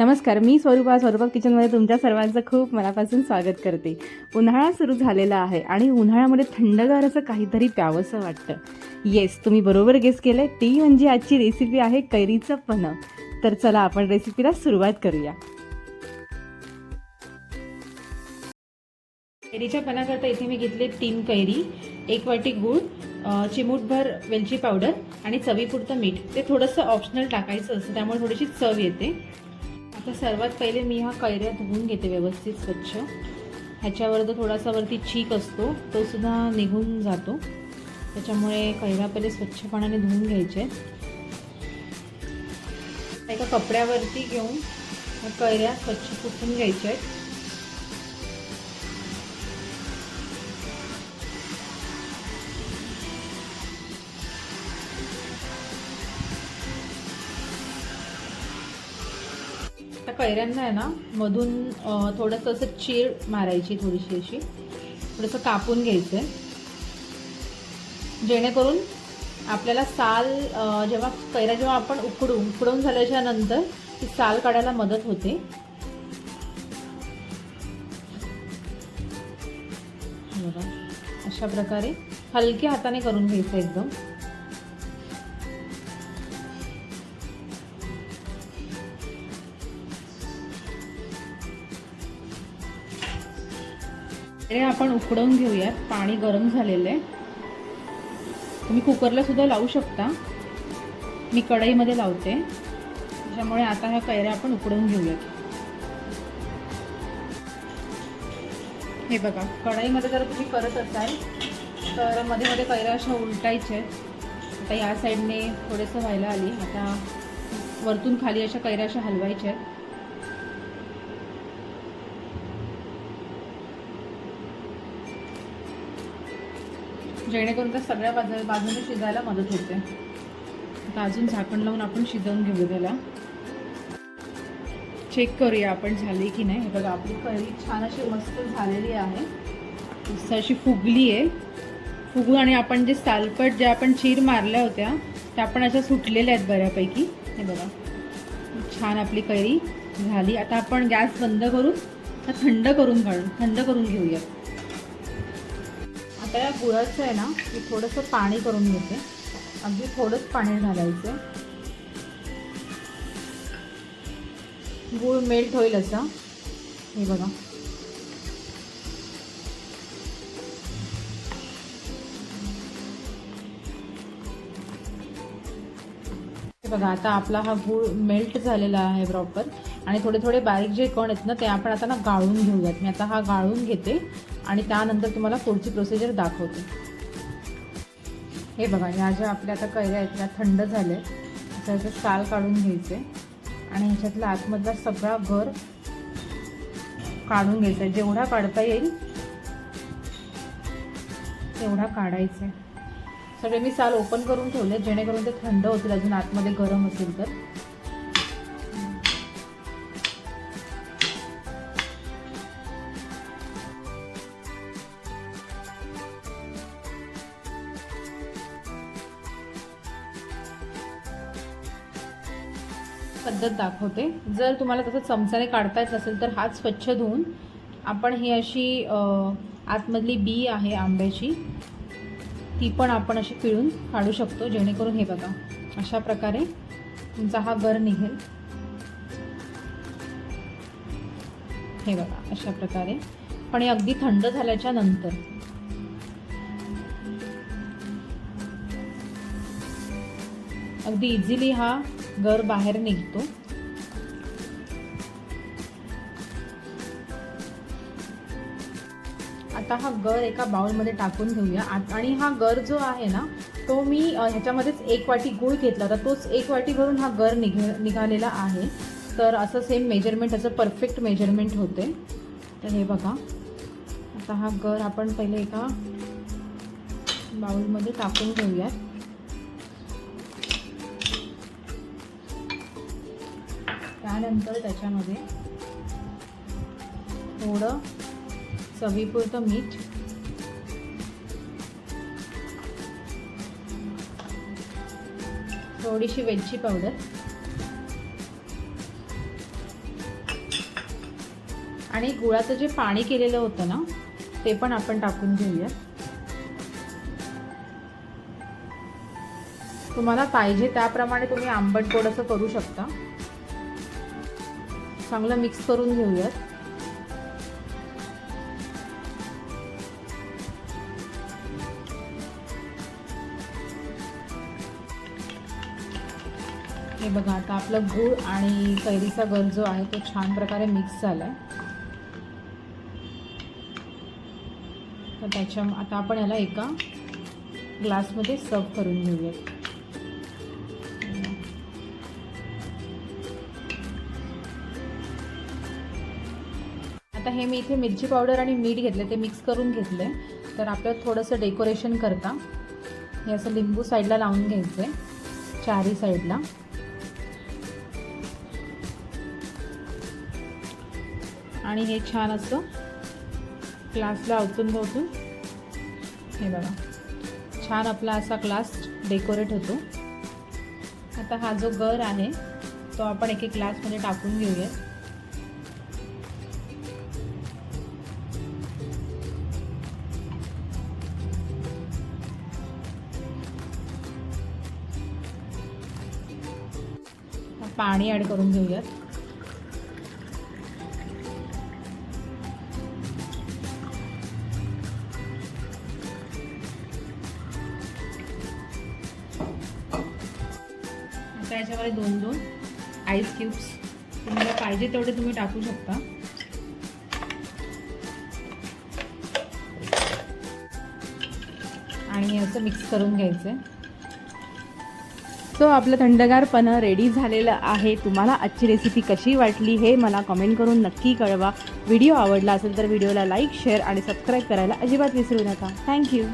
नमस्कार मी स्वरूपा स्वरूपा किचनमध्ये तुमच्या सर्वांचं खूप मनापासून स्वागत करते. उन्हाळा सुरू झालेला आहे आणि उन्हाळ्यामध्ये थंडगार असं काहीतरी प्यावंसं वाटतं. येस तुम्ही बरोबर गेस केलं ती म्हणजे आजची रेसिपी आहे कैरीचं पन्ह तर चला आपण रेसिपीला सुरुवात करूया. कैरीच्या पणाकरता इथे मी घेतले तीन कैरी एक वाटी गूळ चिमूटभर वेलची पावडर आणि चवीपुरतं मीठ. ते थोडंसं ऑप्शनल टाकायचं असतं त्यामुळे थोडीशी चव येते. आता सर्वात पहिले मी हा कैऱ्या धुवून घेते व्यवस्थित स्वच्छ. ह्याच्यावर जो थोडासा वरती चीक असतो तो सुद्धा निघून जातो. त्याच्यामुळे कैऱ्या पहिले स्वच्छपणाने धुवून घ्यायचे. एका कपड्यावरती घेऊन कैऱ्या स्वच्छ पुसून घ्यायच्या आहेत. त्या कैऱ्यांना आहे ना मधून थोडंसं असं चीर मारायची थोडीशी अशी. थोडंसं कापून घ्यायचं आहे जेणेकरून आपल्याला साल जेव्हा कैऱ्या जेव्हा आपण उकडू उकडून झाल्याच्यानंतर ती साल काढायला मदत होते. बघा अशा प्रकारे हलक्या हाताने करून घ्यायचं एकदम. हे आपण उकडवून घेऊयात. पाणी गरम झालेलं आहे. तुम्ही कुकरला सुद्धा लावू शकता. मी कढईमध्ये लावते. त्याच्यामुळे आता ह्या कैऱ्या आपण उकडवून घेऊयात. हे बघा कढईमध्ये जर तुम्ही करत असाल तर मध्ये मध्ये कैऱ्या अशा उलटायच्या आहेत. आता या साईडने थोडंसं व्हायला आली. आता वरतून खाली अशा कैऱ्या अशा हलवायच्या आहेत. जेणेकरून त्या सगळ्या बाजू बाजूने शिजायला मदत होते. आता अजून झाकण लावून आपण शिजवून घेऊ त्याला. चेक करूया आपण झाली की नाही. हे बघा आपली कढी छान अशी मस्त झालेली आहे. मस्त अशी फुगली आहे. फुगून आणि आपण जे सालपट ज्या आपण चीर मारल्या होत्या त्या आपण अशा सुटलेल्या आहेत बऱ्यापैकी. हे बघा छान आपली कैरी झाली. आता आपण गॅस बंद करून थंड करून काढू थंड करून घेऊयात. आता या गुळाचं आहे ना मी थोडंसं पाणी करून घेते. अगदी थोडंच पाणी घालायचं गुळ मेल्ट होईल असं. हे बघा. बघा आता आपला हा गूळ मेल्ट झालेला आहे प्रॉपर आणि थोडे थोडे बारीक जे कण आहेत ना ते आपण आता ना गाळून घेऊयात. मी आता हा गाळून घेते. आणि त्यानंतर तुम्हाला पुढची प्रोसिजर दाखवते. हे बघा ह्या ज्या आपल्या आता कैऱ्या आहेत त्या थंड झाल्या त्याचं साल काढून घ्यायचे. आणि ह्याच्यातला आतमधला सगळा घर काढून घ्यायचा आहे. जेवढा काढता येईल तेवढा काढायचा आहे. सगळे मी साल ओपन करून ठेवले जेणेकरून ते थंड होतील अजून आतमध्ये गरम असेल तर. पद्धत दाखवते. जर तुम्हाला तसं चमचाने काढता येत नसेल तर हात स्वच्छ धुवून आपण ही अशी आतमधली बी आहे आंब्याची ती पण आपण अशी पिळून काढू शकतो जेणेकरून हे बघा अशा प्रकारे तुमचा हा गर निघेल. हे बघा अशा प्रकारे. पण हे अगदी थंड झाल्याच्यानंतर. अगदी इझिली हा गर बाहेर निघतो. आता हा गर एका बाउलमध्ये टाकून घेऊया. आत- आणि हा गर जो आहे ना तो मी ह्याच्यामध्येच एक वाटी गूळ घेतला होता. तोच एक वाटी भरून हा गर निघे निघालेला आहे. तर असं सेम मेजरमेंट असं परफेक्ट मेजरमेंट होते. तर हे बघा. आता हा गर आपण पहिले एका बाउलमध्ये टाकून घेऊयात. त्यानंतर त्याच्यामध्ये थोडं चवीपुरतं मीठ. थोडीशी वेलची पावडर. आणि गुळाचं जे पाणी केलेलं होतं ना ते पण आपण टाकून घेऊया. तुम्हाला पाहिजे त्याप्रमाणे तुम्ही आंबट थोडंसं करू शकता. चांगलं मिक्स करून घेऊयात. हे बघा आता आपलं गूळ आणि कैरीचा गर जो आहे तो छान प्रकारे मिक्स झाला आहे तर त्याच्या आता आपण याला एका ग्लासमध्ये सर्व करून घेऊयात. हे मी इथे मिरची पावडर आणि मीठ घेतले ते मिक्स करून घेतले तर आपलं थोडंसं डेकोरेशन करता. हे असं लिंबू साईडला लावून घ्यायचं आहे चारी साईडला आणि हे छान असं ग्लासला अवतून भवतून हे बघा. छान आपला असा ग्लास डेकोरेट होतो. आता हा जो गर आहे तो आपण एक एक ग्लासमध्ये टाकून घेऊयात. पाणी ॲड करून घेऊयात. आता याच्यामध्ये दोन दोन आईस क्यूब्स तुम्हाला पाहिजे तेवढे तुम्ही टाकू शकता. आणि असं मिक्स करून घ्यायचं आहे सो आपलं थंडगारपणं रेडी झालेलं आहे तुम्हाला आजची रेसिपी कशी वाटली हे मला कमेंट करून नक्की कळवा. व्हिडिओ आवडला असेल तर व्हिडिओला लाईक शेअर आणि सबस्क्राईब करायला अजिबात विसरू नका. थँक्यू